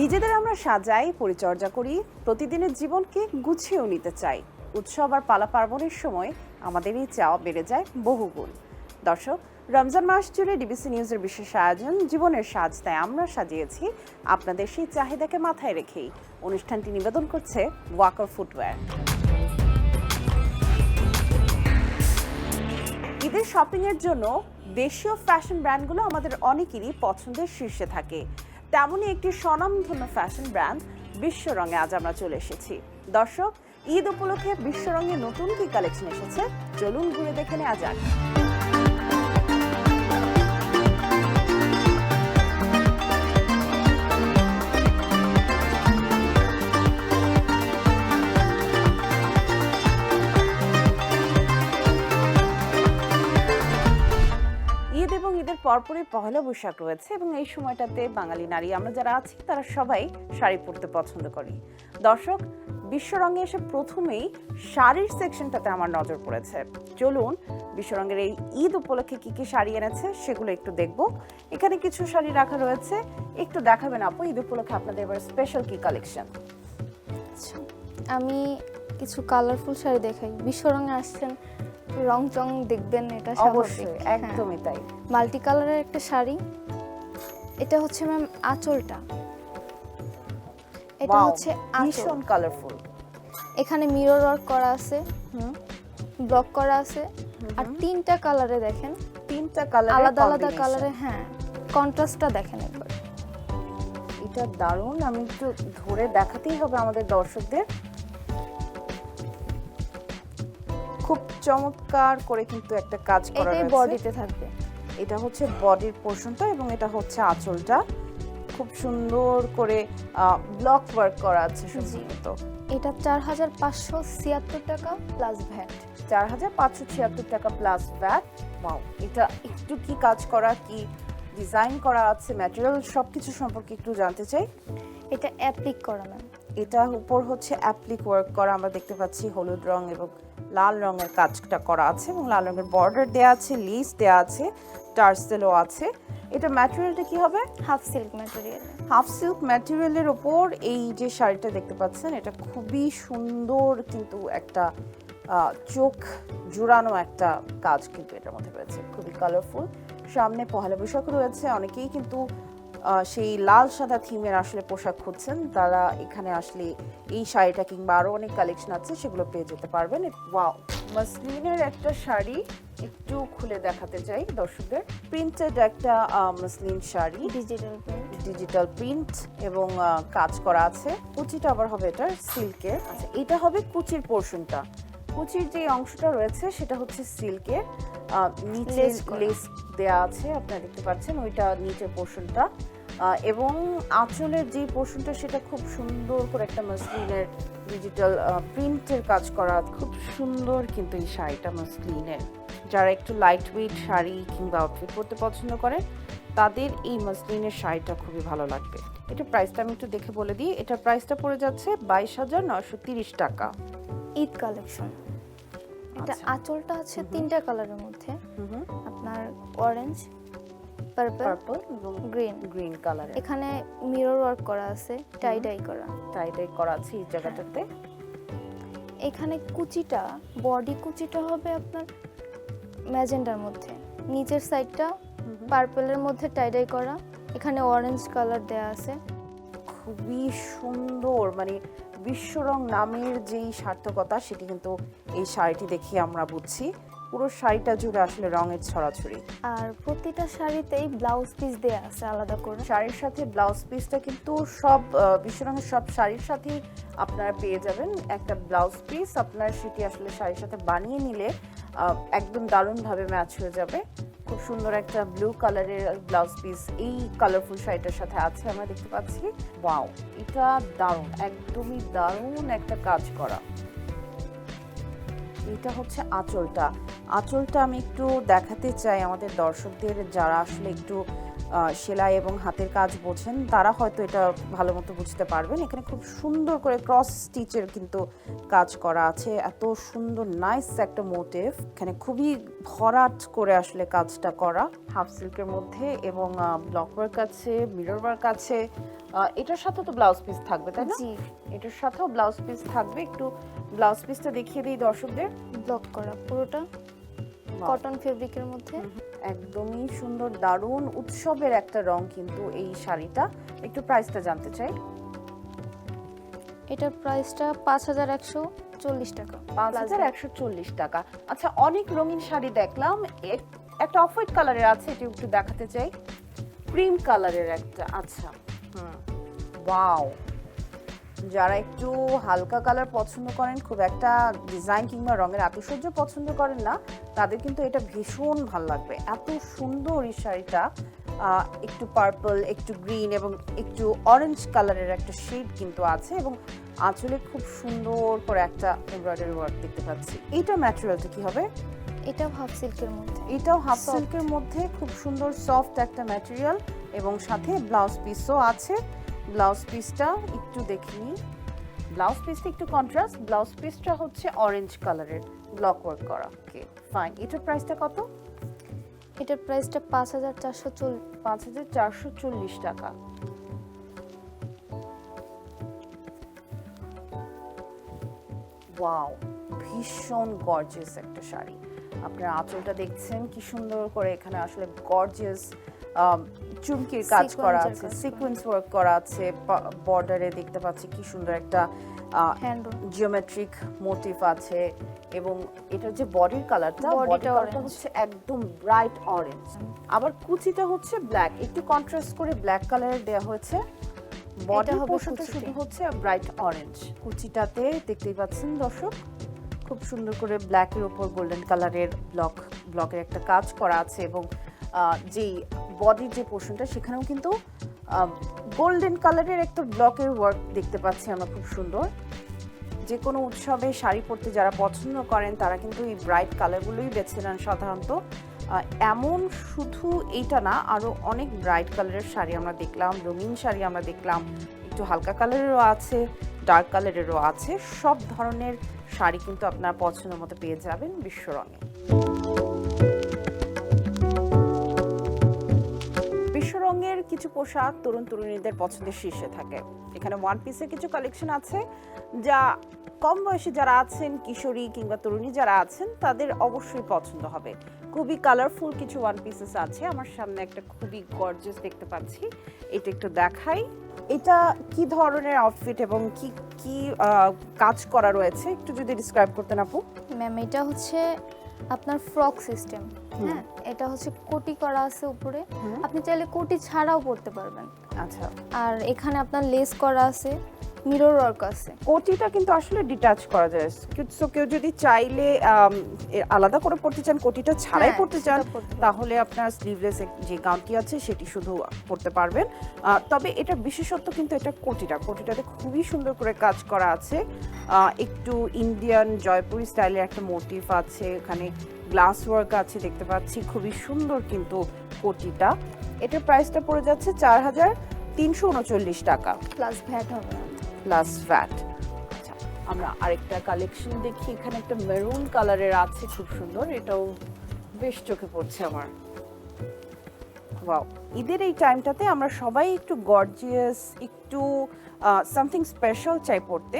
নিজেদের আমরা সাজাই, পরিচর্যা করি, প্রতিদিনের জীবনকে গুছিয়েও নিতে চাই। উৎসব আর পালা পার্বণের সময় আমাদের এই চাওয়া বেড়ে যায় বহুগুণ। দর্শক, রমজান মাস জুড়ে ডিবিসি নিউজের বিশেষ আয়োজন, জীবনের সাজ তাই আমরা সাজিয়েছি আপনাদের সেই চাহিদাকে মাথায় রেখেই। অনুষ্ঠানটি নিবেদন করছে ওয়াকার ফুটওয়্যার। ঈদের শপিংয়ের জন্য দেশীয় ফ্যাশন ব্র্যান্ডগুলো আমাদের অনেকেরই পছন্দের শীর্ষে থাকে। তেমনই একটি স্বনামধন্য ফ্যাশন ব্র্যান্ড বিশ্বরঙে আজ আমরা চলে এসেছি। দর্শক, ঈদ উপলক্ষে বিশ্বরঙে নতুন কি কালেকশন এসেছে? চলুন ঘুরে দেখে নেওয়া যাক। পরপরই পহেলা বৈশাখ রয়েছে এবং এই সময়টাতে বাঙালি নারী, আমরা যারা আছি, তারা সবাই শাড়ি পরতে পছন্দ করি। দর্শক বিশ্বরঙে এসে প্রথমেই শাড়ির সেকশনটাতে আমার নজর পড়েছে। চলুন বিশ্বরঙের এই ঈদ উপলক্ষে কী কী শাড়ি এনেছে সেগুলো একটু দেখব। এখানে কিছু শাড়ি রাখা রয়েছে। একটু দেখাবেন আপু, ঈদ উপলক্ষে আপনাদের এবার স্পেশাল কি কালেকশন আচ্ছা আমি কিছু কালারফুল শাড়ি দেখাই। বিশ্বরঙে আসছেন রং চং দেখবেন এটা অবশ্যই একদমই তাই। মাল্টি কালারের একটা শাড়ি। এটা হচ্ছে ম্যাম আঁচলটা। এটা হচ্ছে ভীষণ কালারফুল এখানে মিরর ওয়ার্ক করা আছে হুম। ব্লক করা আছে। আর তিনটা কালারে দেখেন। তিনটা কালার আলাদা আলাদা কালারে হ্যাঁ। কন্ট্রাস্টটা দেখেন একবার। এটা দারুণ আমি একটু ধরে দেখাতেই হবে আমাদের দর্শকদের। খুব চমৎকার করে কিন্তু একটা কাজ করা এটাই বডিতে থাকবে। এটা হচ্ছে বডির পোর্শনটা এবং এটা হচ্ছে আঁচলটা। খুব সুন্দর করে ব্লক ওয়ার্ক করা আছে সম্ভবত এটা চার হাজার পাঁচশো ছিয়াত্তর টাকা প্লাস ভ্যাট চার হাজার পাঁচশো ছিয়াত্তর টাকা প্লাস ভ্যাট ওয়াও এটা একটু কি কাজ করা কি ডিজাইন করা আছে ম্যাটেরিয়াল সবকিছু সম্পর্কে একটু জানতে চাই। এটা অ্যাপ্লিক করা ম্যাম এটা উপর হচ্ছে অ্যাপ্লিক ওয়ার্ক করা আমরা দেখতে পাচ্ছি হলুদ রং এবং লাল রঙের কাজটা করা আছে এবং লাল রঙের বর্ডার দেওয়া আছে লিস দেওয়া আছে টার্সেলও আছে। এটা ম্যাটেরিয়ালটা কি হবে? Half silk material half silk ম্যাটেরিয়ালের ওপর এই যে শাড়িটা দেখতে পাচ্ছেন এটা খুবই সুন্দর কিন্তু একটা চোখ জুড়ানো একটা কাজ কিন্তু এটার মধ্যে রয়েছে। খুবই কালারফুল সামনে পহেলা বৈশাখ রয়েছে অনেকেই কিন্তু সেই লাল সাদা থিমের আসলে পোশাক খুঁজছেন। তারা এখানে আসলে এই শাড়িটা কিংবা আরও অনেক কালেকশন আছে সেগুলো পেয়ে যেতে পারবেন। ওয়াও মসলিনের একটা শাড়ি একটু খুলে দেখাতে চাই দর্শকদের। প্রিন্টেড একটা muslin sari. Digital print digital print এবং কাজ করা আছে। কুচিটা আবার হবে এটা সিল্কের। আচ্ছা এটা হবে কুচির পোর্শনটা। কুচির যে অংশটা রয়েছে সেটা হচ্ছে সিল্কের। নিচে লেস দেয়া আছে আপনারা দেখতে পাচ্ছেন ওইটা নিচের পোর্শনটা এবং আঁচলের যে পোর্শনটা সেটা খুব সুন্দর করে একটা মসলিনের ডিজিটাল প্রিন্টের কাজ করা খুব সুন্দর কিন্তু এই শাড়িটা মসলিনের। যারা একটু লাইট ওয়েট শাড়ি কিংবা আউটফিট পরতে পছন্দ করেন তাদের এই মসলিনের শাড়িটা খুবই ভালো লাগবে। এটা প্রাইসটা আমি একটু দেখে বলে দিই। এটা প্রাইসটা পড়ে যাচ্ছে বাইশ হাজার নশো তিরিশ টাকা। ঈদ কালেকশন এটা আচ্ছা। আঁচলটা আছে তিনটা কালারের মধ্যে। অরেঞ্জ পার্পল পার্পল এবং গ্রিন গ্রিন কালারের এখানে মিরর ওয়ার্ক করা আছে টাই ডাই করা। টাইটাই করা আছে এই জায়গাটাতে। এখানে কুচিটা বডি কুচিটা হবে আপনার ম্যাজেন্ডার মধ্যে। নিচের সাইডটা পার্পলের মধ্যে টাই ডাই করা। এখানে অরেঞ্জ কালার দেয়া আছে। খুবই সুন্দর মানে বিশ্বরং নামের যেই সার্থকতা সেটি কিন্তু এই শাড়িটি দেখে আমরা বুঝছি। পুরো শাড়িটা জুড়ে আসলে রঙের ছড়াছড়ি। আর প্রতিটা শাড়িতেই ব্লাউজ পিস দেয়া আছে আলাদা করে। শাড়ির সাথে ব্লাউজ পিসটা কিন্তু সব আহ, বিশ্বরঙের সব শাড়ির সাথেই আপনারা পেয়ে যাবেন। একটা ব্লাউজ পিস আপনার সেটি আসলে শাড়ির সাথে বানিয়ে নিলে একদম দারুণভাবে ম্যাচ হয়ে যাবে। খুব সুন্দর একটা ব্লু কালারের ব্লাউজ পিস এই কালারফুল শাড়িটার সাথে আছে আমরা দেখতে পাচ্ছি। ওয়াও এটা দারুণ একদমই দারুণ একটা কাজ করা। এটা হচ্ছে আঁচলটা। আঁচলটা আমি একটু দেখাতে চাই আমাদের দর্শকদের যারা আসলে একটু সেলাই এবং হাতের কাজ বোঝেন তারা হয়তো এটা ভালো মতো বুঝতে পারবেন। এখানে খুব সুন্দর করে ক্রস স্টিচের কিন্তু কাজ করা আছে। এত সুন্দর নাইস একটা মোটিভ। এখানে খুবই ভরাট করে আসলে কাজটা করা। হাফ সিল্কের মধ্যে এবং ব্লক ওয়ার্ক আছে মিরর ওয়ার্ক আছে। এটার সাথে তো ব্লাউজ পিস থাকবে তাই না? জি। এটার সাথেও ব্লাউজ পিস থাকবে। একটু ব্লাউজ পিসটা দেখিয়ে দিই দর্শকদের। ব্লক করা পুরোটা কটন ফেব্রিকের মধ্যে। একদমই সুন্দর দারুণ উৎসবের একটা রং কিন্তু এই শাড়িটা। একটু প্রাইসটা জানতে চাই। এটার প্রাইসটা পাঁচ হাজার একশো চল্লিশ টাকা। পাঁচ হাজার। একশো চল্লিশ টাকা। আচ্ছা অনেক রঙিন শাড়ি দেখলাম। এক- একটা অফ হোয়াইট কালারের আছে এটি একটু দেখাতে চাই। ক্রিম কালারের একটা আচ্ছা। হুম ওয়াও যারা একটু হালকা কালার পছন্দ করেন খুব একটা ডিজাইন কিংবা রঙের আতিশয্য পছন্দ করেন না তাদের কিন্তু এটা ভীষণ ভালো লাগবে। এত সুন্দর এই শাড়িটা একটু পার্পল একটু গ্রিন এবং একটু অরেঞ্জ কালারের একটা শেড কিন্তু আছে এবং আঁচলে খুব সুন্দর করে একটা এমব্রয়ডারি ওয়ার্ক দেখতে পাচ্ছি। এইটা ম্যাটেরিয়ালটা কি হবে? এটাও হাফ সিল্কের মধ্যে। এটাও হাফ সিল্কের মধ্যে খুব সুন্দর সফট একটা ম্যাটেরিয়াল এবং সাথে ব্লাউজ পিসও আছে। ব্লাউজ পিসটা একটু দেখিনি ব্লাউজ পিসটা একটু কন্ট্রাস্ট ব্লাউজ পিসটা হচ্ছে অরেঞ্জ কালারের ব্লক ওয়ার্ক করা। ওকে ফাইন এটার প্রাইসটা কত? এটার প্রাইসটা পাঁচ হাজার চারশো চল্লিশ পাঁচ হাজার চারশো চল্লিশ টাকা। ওয়াও ভীষণ গর্জিয়াস একটা শাড়ি। আপনার আঁচলটা দেখছেন কি সুন্দর করে এখানে আসলে গর্জিয়াস চুমকির কাজ করা আছে সিকোয়েন্স ওয়ার্ক করা আছে বর্ডারে দেখতে পাচ্ছি কি সুন্দর একটা জিওমেট্রিক মোটিভ আছে এবং এটার যে বডির কালারটা বডি Bodyটা কালারটা হচ্ছে একদম ব্রাইট অরেঞ্জ আবার কুচিটা হচ্ছে ব্ল্যাক একটু কন্ট্রাস্ট করে ব্ল্যাক কালারের দেওয়া হয়েছে। বডি পোর্শনটা। শুধু হচ্ছে ব্রাইট অরেঞ্জ কুচিটাতে দেখতেই পাচ্ছেন দর্শক খুব সুন্দর করে ব্ল্যাকের উপর গোল্ডেন কালারের ব্লক ব্লকের একটা কাজ করা আছে এবং যেই বডির যে পোর্শনটা সেখানেও কিন্তু গোল্ডেন কালারের একটা ব্লকের ওয়ার্ক দেখতে পাচ্ছি আমরা খুব সুন্দর। যে কোনো উৎসবে শাড়ি পরতে যারা পছন্দ করেন, তারা কিন্তু এই ব্রাইট কালারগুলোই বেছে নেন সাধারণত। এমন শুধু এইটা না আরও অনেক ব্রাইট কালারের শাড়ি আমরা দেখলাম, রঙিন শাড়ি আমরা দেখলাম, একটু হালকা কালারেরও আছে ডার্ক কালারেরও আছে। সব ধরনের শাড়ি কিন্তু আপনার পছন্দ মতো পেয়ে যাবেন বিশ্ব রঙের কিছু পোশাক তরুণ তরুণীদের পছন্দের শীর্ষে থাকে। এখানে ওয়ান পিসের কিছু কালেকশন আছে যা কম বয়সী যারা আছেন, কিশোরী কিংবা তরুণী যারা আছেন, তাদের অবশ্যই পছন্দ হবে। খুবই কালারফুল কিছু ওয়ান পিসেস আছে। আমার সামনে একটা খুবই গর্জিয়াস দেখতে পাচ্ছি। এটা একটু দেখাই। এটা কি ধরনের আউটফিট এবং কি কি কাজ করা রয়েছে? একটু যদি ডিসক্রাইব করতেন আপু। ম্যাম এটা হচ্ছে আপনার ফ্রক সিস্টেম হ্যাঁ? এটা হচ্ছে কোটি করা আছে উপরে। আপনি চাইলে কোটি ছাড়াও পড়তে পারবেন। আচ্ছা। আর এখানে আপনার লেস করা আছে। মিরর ওয়ার্ক আছে। কোটিটা কিন্তু আসলে ডিটাচ করা যায়। সো কেউ যদি চাইলে আলাদা করে পড়তে চান কোটিটা ছাড়াই হ্যাঁ, পড়তে চান। তাহলে আপনার স্লিভলেস যে গাউনটি আছে সেটি শুধু পড়তে পারবেন। তবে এটা বিশেষত্ব কিন্তু এটা কোটিটা। কোটিটাতে খুবই সুন্দর করে কাজ করা আছে। একটু ইন্ডিয়ান জয়পুরি স্টাইলের একটা মোটিভ আছে এখানে গ্লাস ওয়ার্ক আছে দেখতে পাচ্ছি খুবই সুন্দর কিন্তু কোটিটা। এটার প্রাইসটা পড়ে যাচ্ছে চার হাজার তিনশো উনচল্লিশ টাকা। প্লাস ভ্যাট হবে প্লাস ভ্যাট আচ্ছা আমরা আরেকটা কালেকশন দেখি। এখানে একটা মেরুন কালারের আছে, খুব সুন্দর। এটাও বেশ চোখে পড়ছে আমার। ওয়াও ঈদের এই টাইমটাতে আমরা সবাই একটু গর্জিয়াস একটু সামথিং স্পেশাল চাই পড়তে।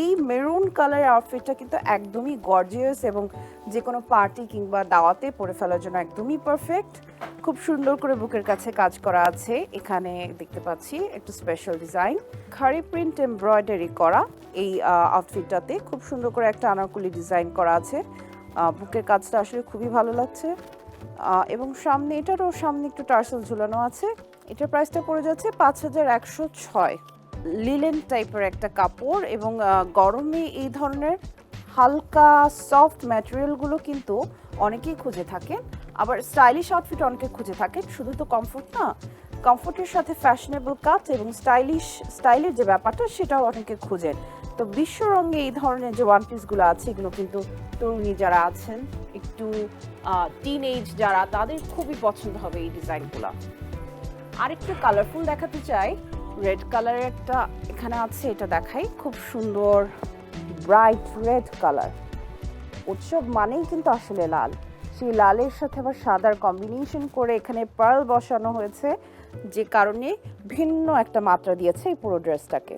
এই মেরুন কালারের আউটফিটটা কিন্তু একদমই গর্জিয়াস এবং যে কোনো পার্টি কিংবা দাওয়াতে পরে ফেলার জন্য একদমই পারফেক্ট খুব সুন্দর করে বুকের কাছে কাজ করা আছে। এখানে দেখতে পাচ্ছি একটু special design khadi print embroidery করা এই আউটফিটটাতে খুব সুন্দর করে একটা আনারকুলি ডিজাইন করা আছে। বুকের কাজটা আসলে খুবই ভালো লাগছে। এবং সামনে এটারও সামনে একটু টার্সেল ঝুলানো আছে। এটার প্রাইসটা পড়ে যাচ্ছে পাঁচ হাজার একশো ছয়। লিলেন টাইপের একটা কাপড় এবং গরমে এই ধরনের হালকা সফট ম্যাটেরিয়ালগুলো কিন্তু অনেকেই খুঁজে থাকেন। আবার স্টাইলিশ আউটফিট অনেকে খুঁজে থাকেন। শুধু তো কমফোর্ট না, কমফোর্টের সাথে ফ্যাশনেবল কাট এবং স্টাইলিশ, স্টাইলের যে ব্যাপারটা সেটাও অনেকে খুঁজেন। তো বিশ্ব রঙে এই ধরনের যে ওয়ান পিসগুলো আছে, এগুলো কিন্তু তরুণী যারা আছেন, একটু টিন এজ যারা, তাদের খুবই পছন্দ হবে এই ডিজাইনগুলো আরেকটু কালারফুল দেখাতে চাই। রেড কালারের একটা এখানে আছে, এটা দেখাই। খুব সুন্দর ব্রাইট রেড কালার উৎসব মানেই কিন্তু আসলে লাল। সেই লালের সাথে আবার সাদার কম্বিনেশন করে এখানে পার্ল বসানো হয়েছে, যে কারণে ভিন্ন একটা মাত্রা দিয়েছে এই পুরো ড্রেসটাকে।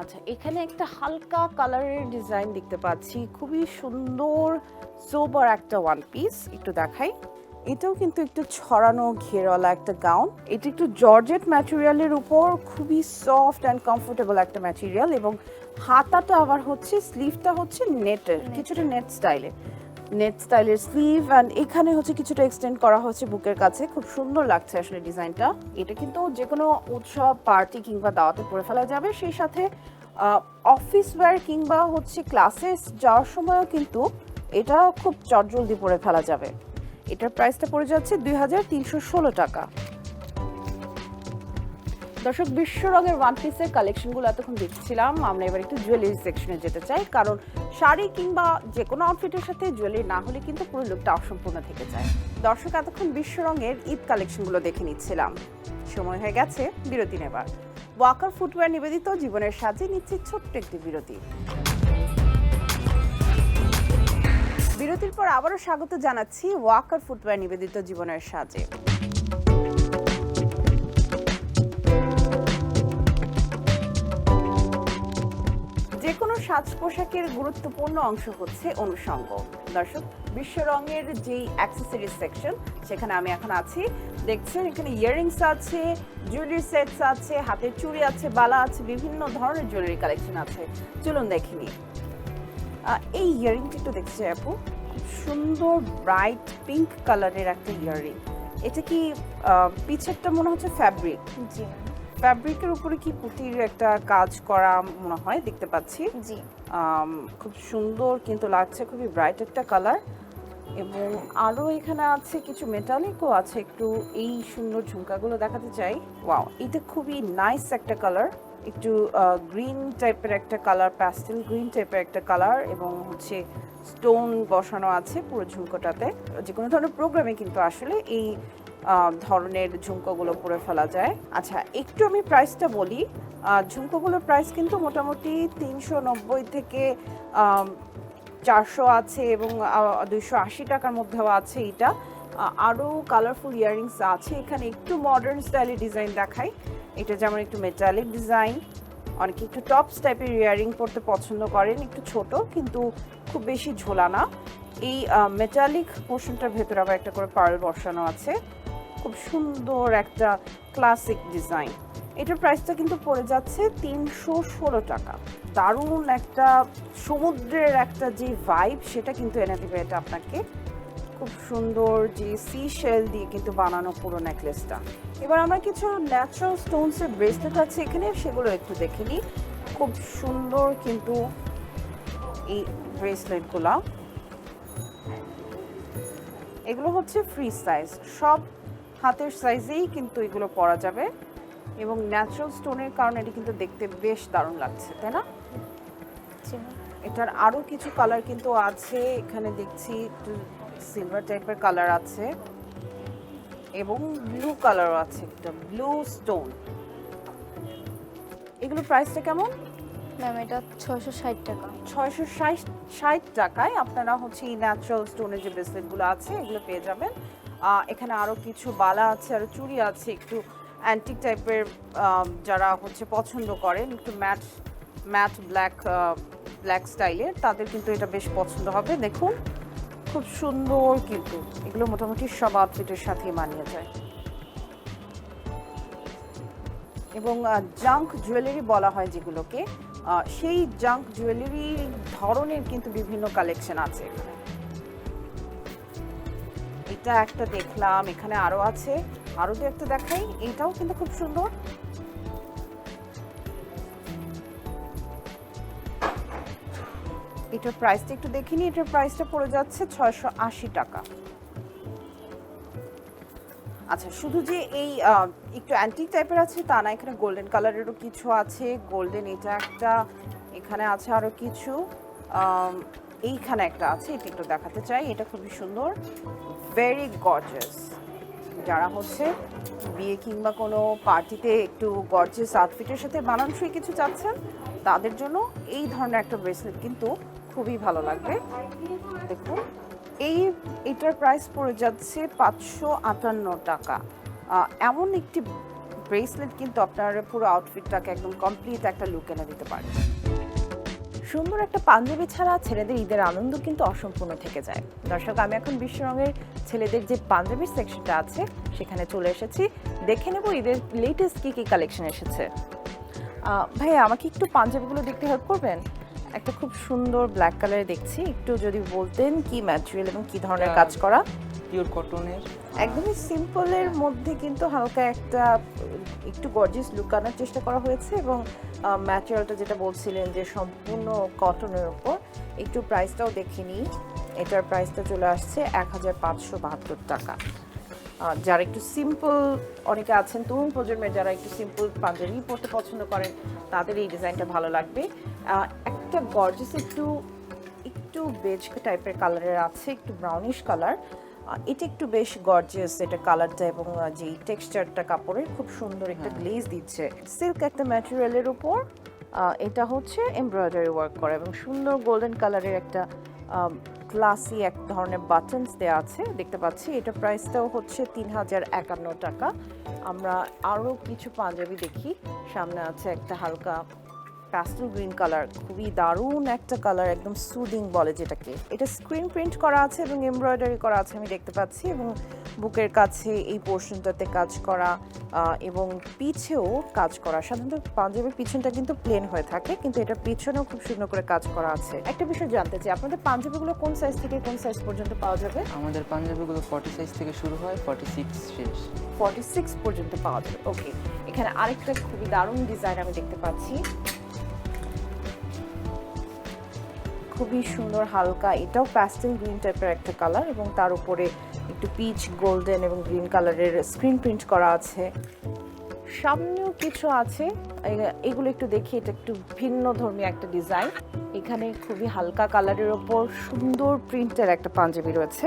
আচ্ছা এখানে একটা হালকা কালারের ডিজাইন দেখতে পাচ্ছি। খুবই সুন্দর সোবার একটা ওয়ান পিস একটু দেখাই। এটাও কিন্তু একটু ছড়ানো ঘেরওয়ালা একটা গাউন। এটা একটু জর্জেট ম্যাটেরিয়ালের উপর খুবই সফট অ্যান্ড কমফোর্টেবল একটা ম্যাটেরিয়াল এবং হাতাটা আবার হচ্ছে স্লিভটা হচ্ছে নেটের কিছুটা নেট স্টাইলে নেট স্টাইলের স্লিভ অ্যান্ড এখানে হচ্ছে কিছুটা এক্সটেন্ড করা হচ্ছে বুকের কাছে। খুব সুন্দর লাগছে আসলে ডিজাইনটা। এটা কিন্তু যে কোনো উৎসব পার্টি কিংবা দাওয়াতে পরে ফেলা যাবে। সেই সাথে অফিস ওয়্যার কিংবা হচ্ছে ক্লাসে যাওয়ার সময়ও কিন্তু এটা খুব চটজলদি পরে ফেলা যাবে। এটার প্রাইসটা পড়ে যাচ্ছে দুই হাজার তিনশো ষোলো টাকা। দর্শক, বিশ্ব রঙের ওয়ান পিসের কালেকশনগুলো এতক্ষণ দেখছিলাম। আমরা এবার একটু জুয়েলারি সেকশনে যেতে চাই, কারণ শাড়ি কিংবা যে কোনো আউটফিটের সাথে জুয়েলারি না হলে কিন্তু পুরো লুকটা অসম্পূর্ণ থেকে যায়। দর্শক, এতক্ষণ বিশ্ব রঙের ঈদ কালেকশনগুলো দেখে নিচ্ছিলাম। সময় হয়ে গেছে, বিরতি নেবার। ওয়াকার ফুটওয়্যার নিবেদিত, জীবনের সাজে নিচ্ছে ছোট্ট একটি বিরতি। বিরতির পর আবারও স্বাগত জানাচ্ছি ওয়াকার ফুটওয়্যার নিবেদিত জীবনের সাজে। যে কোনো সাজ পোশাকের গুরুত্বপূর্ণ অংশ হচ্ছে অনুষঙ্গ। দর্শক বিশ্ব রঙের যেই অ্যাক্সেসরিজ সেকশন সেখানে আমি এখন আছি। দেখছেন এখানে ইয়াররিংস আছে জুয়েলারি সেটস আছে হাতের চুড়ি আছে বালা আছে বিভিন্ন ধরনের জুয়েলারি কালেকশন আছে। চলুন দেখে নিই। আহ, এই ইয়াররিংটা একটু দেখছি আপু। সুন্দর ব্রাইট পিঙ্ক কালারের একটা ইয়াররিং এটা কি পিছেরটা মনে হচ্ছে ফ্যাব্রিক জি। ফ্যাব্রিকের উপরে কি পুঁতির একটা কাজ করা মনে হয়? দেখতে পাচ্ছি। জি। খুব সুন্দর কিন্তু লাগছে খুবই ব্রাইট একটা কালার এবং আরও এখানে আছে কিছু মেটালিকও আছে। একটু এই সুন্দর ঝুমকাগুলো দেখাতে চাই। ওয়াও এটা খুবই নাইস একটা কালার একটু গ্রিন টাইপের একটা কালার প্যাস্টেল গ্রিন টাইপের একটা কালার এবং হচ্ছে স্টোন বসানো আছে পুরো ঝুমকোটাতে। যে কোনো ধরনের প্রোগ্রামে কিন্তু আসলে এই ধরনের ঝুমকোগুলো পরে ফেলা যায়। আচ্ছা একটু আমি প্রাইসটা বলি। ঝুমকোগুলোর প্রাইস কিন্তু মোটামুটি তিনশো নব্বই থেকে চারশো আছে এবং দুইশো আশি টাকার মধ্যেও আছে এটা। আরও কালারফুল ইয়াররিংস আছে। এখানে একটু মডার্ন স্টাইলের ডিজাইন দেখাই। এটা যেমন একটু মেটালিক ডিজাইন অনেকে একটু টপস টাইপের ইয়াররিং পরতে পছন্দ করেন, একটু ছোট কিন্তু খুব বেশি ঝোলা না। এই মেটালিক পোর্শনটার ভেতরে আবার একটা করে পার্ল বসানো আছে। খুব সুন্দর একটা ক্লাসিক ডিজাইন এটার প্রাইসটা কিন্তু পড়ে যাচ্ছে তিনশো ষোলো টাকা। দারুণ একটা সমুদ্রের একটা যে ভাইব সেটা কিন্তু এনে দেবে এটা আপনাকে। খুব সুন্দর যে সি শেল দিয়ে কিন্তু বানানো পুরো নেকলেসটা এবার আমরা কিছু ন্যাচারাল স্টোনসের ব্রেসলেট আছে এখানে সেগুলো একটু দেখে নিই। খুব সুন্দর কিন্তু এই ব্রেসলেটগুলা এগুলো হচ্ছে ফ্রি সাইজ সব হাতের সাইজেই কিন্তু এগুলো পরা যাবে। এবং ন্যাচারাল স্টোনের কারণে এটি কিন্তু দেখতে বেশ দারুণ লাগছে তাই না? এটার আরও কিছু কালার কিন্তু আছে। এখানে দেখছি একটু সিলভার টাইপের কালার আছে এবং ব্লু কালারও আছে একটা ব্লু স্টোন এগুলো প্রাইসটা কেমন? ম্যাম এটা ছয়শো ষাট টাকা। ছয়শো ষাট টাকায় আপনারা হচ্ছে এই ন্যাচারাল স্টোনের যে ব্রেসলেটগুলো আছে এগুলো পেয়ে যাবেন। এখানে আরও কিছু বালা আছে আরও চুড়ি আছে একটু অ্যান্টিক টাইপের যারা হচ্ছে পছন্দ করেন একটু ম্যাট ম্যাট ব্ল্যাক ব্ল্যাক স্টাইলের তাদের কিন্তু এটা বেশ পছন্দ হবে। দেখুন খুব সুন্দর কিন্তু। এগুলো মোটামুটি সব আউটফিটের সাথে মানিয়ে যায়। এবং জাঙ্ক জুয়েলারি বলা হয় যেগুলোকে সেই জাঙ্ক জুয়েলারি ধরনের কিন্তু বিভিন্ন কালেকশন আছে এটা একটা দেখলাম, এখানে আরও আছে। আরও দু একটা দেখাই। এটাও কিন্তু খুব সুন্দর। এটার প্রাইসটা একটু দেখিনি এটার প্রাইসটা পড়ে যাচ্ছে ছয়শো আশি টাকা। আচ্ছা শুধু যে এই একটু অ্যান্টিক টাইপের আছে তা না, এখানে গোল্ডেন কালারেরও কিছু আছে। গোল্ডেন এটা একটা, এখানে আছে আরও কিছু। এইখানে একটা আছে, এটা একটু দেখাতে চাই। এটা খুবই সুন্দর। ভেরি গর্জাস যারা হচ্ছে বিয়ে কিংবা কোনো পার্টিতে একটু গর্জেস আউটফিটের সাথে মানানসই কিছু চাচ্ছেন, তাদের জন্য এই ধরনের একটা ব্রেসলেট কিন্তু খুবই ভালো লাগবে। দেখুন, এই, এটার প্রাইস পড়ে যাচ্ছে পাঁচশো আটান্ন টাকা। এমন একটি ব্রেসলেট কিন্তু আপনার পুরো আউটফিটটাকে একদম কমপ্লিট একটা লুক এনে দিতে পারে। সুন্দর একটা পাঞ্জাবি ছাড়া ছেলেদের ঈদের আনন্দ কিন্তু অসম্পূর্ণ থেকে যায়। দর্শক, আমি এখন বিশ্ব রঙের ছেলেদের যে পাঞ্জাবির সেকশনটা আছে, সেখানে চলে এসেছি। দেখে নেব ঈদের লেটেস্ট কি কি কালেকশন এসেছে। ভাইয়া, আমাকে একটু পাঞ্জাবিগুলো দেখতে হেল্প করবেন? একটা খুব সুন্দর ব্ল্যাক কালারে দেখছি। একটু যদি বলতেন কি ম্যাটেরিয়াল এবং কি ধরনের কাজ করা? পিওর কটনের একদমই সিম্পলের মধ্যে কিন্তু হালকা একটা একটু গর্জিয়াস লুক আনার চেষ্টা করা হয়েছে এবং ম্যাটেরিয়ালটা যেটা বলছিলেন যে সম্পূর্ণ কটনের উপর একটু প্রাইসটাও দেখিনি এটার প্রাইসটা চলে আসছে এক হাজার পাঁচশো বাহাত্তর টাকা। যারা একটু সিম্পল অনেকে আছেন তরুণ প্রজন্মের যারা একটু সিম্পল পাঞ্জাবি পরতে পছন্দ করেন তাদের এই ডিজাইনটা ভালো লাগবে। একটা গর্জিয়াস একটু একটু বেজ টাইপের কালারের আছে একটু ব্রাউনিশ কালার এটা একটু বেশ গর্জিয়াস এটা কালারটা এবং যে টেক্সচারটা কাপড়ের খুব সুন্দর একটা গ্লেজ দিচ্ছে। সিল্ক একটা ম্যাটেরিয়ালের উপর এটা হচ্ছে এমব্রয়ডারি ওয়ার্ক করা এবং সুন্দর গোল্ডেন কালারের একটা ক্লাসি এক ধরনের বাটনস দেওয়া আছে। দেখতে পাচ্ছি এটা প্রাইসটাও হচ্ছে তিন হাজার একান্ন টাকা। আমরা আরও কিছু পাঞ্জাবি দেখি। সামনে আছে একটা হালকা প্যাস্টেল গ্রিন কালার খুবই দারুণ একটা কালার একদম সুদিং বলে যেটাকে। এটা স্ক্রিন প্রিন্ট করা আছে এবং এমব্রয়ডারি করা আছে আমি দেখতে পাচ্ছি এবং বুকের কাছে এই পোর্শনটাতে কাজ করা এবং পিছেও কাজ করা। সাধারণত পাঞ্জাবির পিছনটা কিন্তু প্লেন হয়ে থাকে কিন্তু এটা পিছনেও খুব সুন্দর করে কাজ করা আছে। একটা বিষয় জানতে চাই আপনাদের পাঞ্জাবিগুলো কোন সাইজ থেকে কোন সাইজ পর্যন্ত পাওয়া যাবে? আমাদের পাঞ্জাবিগুলো ফর্টি সাইজ থেকে শুরু হয় ফর্টি সিক্স শেষ। ফর্টি সিক্স পর্যন্ত পাওয়া যাবে ওকে এখানে আরেকটা খুবই দারুণ ডিজাইন আমি দেখতে পাচ্ছি। খুবই সুন্দর, হালকা, এটাও প্যাস্টেল গ্রিন টাইপের একটা কালার এবং তার উপরে একটু পিচ গোল্ডেন এবং গ্রিন কালারের স্ক্রিন প্রিন্ট করা আছে। সামনেও কিছু আছে এগুলো একটু দেখি, এটা একটু ভিন্ন ধর্মী একটা ডিজাইন এখানে খুবই হালকা কালারের ওপর সুন্দর প্রিন্টের একটা পাঞ্জাবি রয়েছে।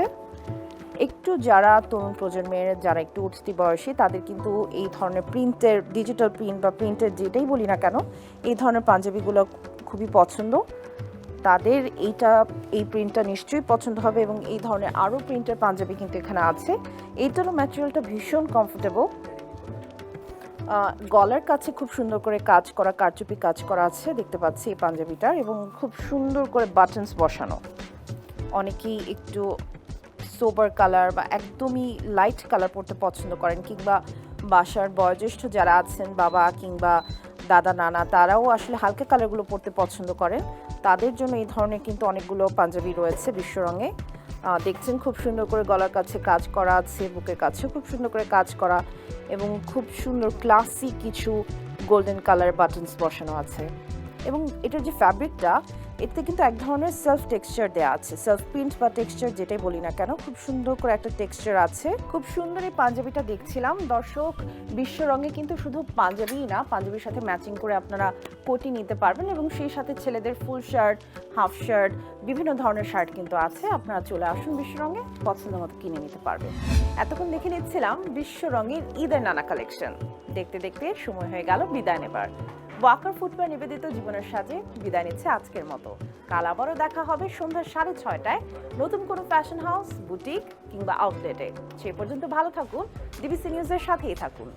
একটু যারা তরুণ প্রজন্মের, যারা একটু উঠতি বয়সী, তাদের কিন্তু এই ধরনের প্রিন্টের ডিজিটাল প্রিন্ট বা প্রিন্টের যেটাই বলি না কেন, এই ধরনের পাঞ্জাবিগুলো খুবই পছন্দ। তাদের এইটা, এই প্রিন্টটা নিশ্চয়ই পছন্দ হবে এবং এই ধরনের আরও প্রিন্টের পাঞ্জাবি কিন্তু এখানে আছে। এইটারও ম্যাটেরিয়ালটা ভীষণ কমফোর্টেবল গলার কাছে খুব সুন্দর করে কাজ করা, কারচুপি কাজ করা আছে, দেখতে পাচ্ছি এই পাঞ্জাবিটার এবং খুব সুন্দর করে বাটনস বসানো। অনেকেই একটু সোবার কালার বা একদমই লাইট কালার পরতে পছন্দ করেন কিংবা বাসার বয়োজ্যেষ্ঠ যারা আছেন, বাবা কিংবা দাদা, নানা, তারাও আসলে হালকা কালারগুলো পরতে পছন্দ করেন। তাদের জন্য এই ধরনের কিন্তু অনেকগুলো পাঞ্জাবি রয়েছে বিশ্ব রঙে। আহ, দেখছেন খুব সুন্দর করে গলার কাছে কাজ করা আছে বুকের কাছেও খুব সুন্দর করে কাজ করা এবং খুব সুন্দর ক্লাসিক কিছু গোল্ডেন কালার বাটনস বসানো আছে। এবং এটার যে ফ্যাব্রিকটা এতে কিন্তু এক ধরনের সেলফ টেক্সচার দেওয়া আছে। সেলফ প্রিন্ট বা টেক্সচার যেটাই বলি না কেন, খুব সুন্দর করে একটা টেক্সচার আছে। খুব সুন্দর এই পাঞ্জাবিটা দেখছিলাম। দর্শক, বিশ্ব রঙে কিন্তু শুধু পাঞ্জাবিই না, পাঞ্জাবির সাথে ম্যাচিং করে আপনারা কোটি নিতে পারবেন এবং সেই সাথে ছেলেদের ফুল শার্ট হাফ শার্ট বিভিন্ন ধরনের শার্ট কিন্তু আছে। আপনারা চলে আসুন বিশ্ব রঙে, পছন্দ মতো কিনে নিতে পারবেন। এতক্ষণ দেখে নিচ্ছিলাম বিশ্ব রঙের ঈদের নানা কালেকশন দেখতে দেখতে সময় হয়ে গেল, বিদায় নেবার। ওয়াকার ফুটবল নিবেদিত জীবনের সাজে বিদায় নিচ্ছে আজকের মতো। কাল আবারও দেখা হবে সন্ধ্যা সাড়ে ছয়টায়। নতুন কোনো ফ্যাশন হাউস বুটিক কিংবা আউটলেটে সে পর্যন্ত ভালো থাকুন ডিবিসি নিউজের সাথেই থাকুন।